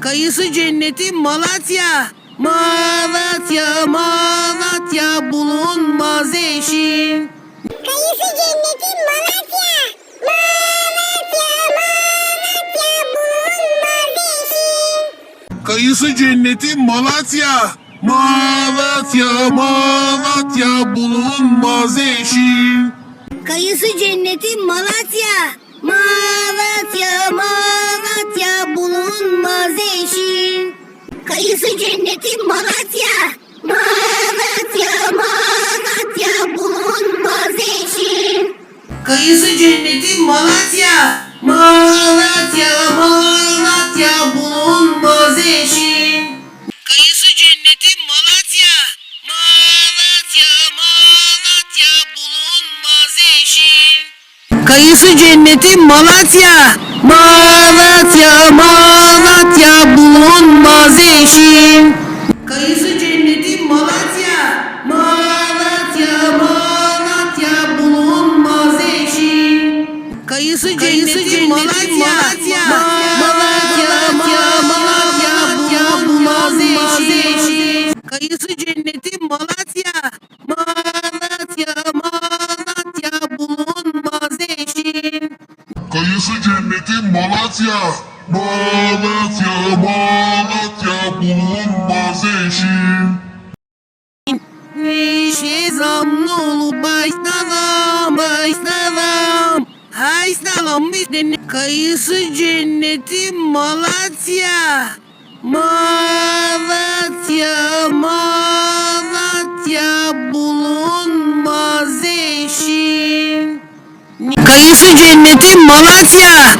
Kayısı cenneti Malatya. Malatya, Malatya bulunmaz eşin. Kayısı cenneti Malatya. Malatya, Malatya bulunmaz eşin. Kayısı cenneti Malatya. Malatya, Malatya bulunmaz eşin. Kayısı cenneti Malatya. Malatya, Kayısı cenneti Malatya. Malatya, Malatya bulunmaz eşin. Kayısı cenneti Malatya. Malatya, Malatya bulunmaz eşin. Kayısı cenneti Malatya. Malatya, Malatya bulunmaz eşin. Kayısı cenneti Malatya. Malatya, Kayısı cenneti Malatya. Malatya, Malatya bulunmaz eşin. Kayısı cenneti Malatya. Malatya, Malatya bulunmaz eşin. Kayısı cenneti Malatya. Malatya, Malatya bulunmaz eşin. Vişe zamlı Bizden kayısı cenneti Malatya. Malatya, Malatya bulunmaz eşin. Kayısı cenneti Malatya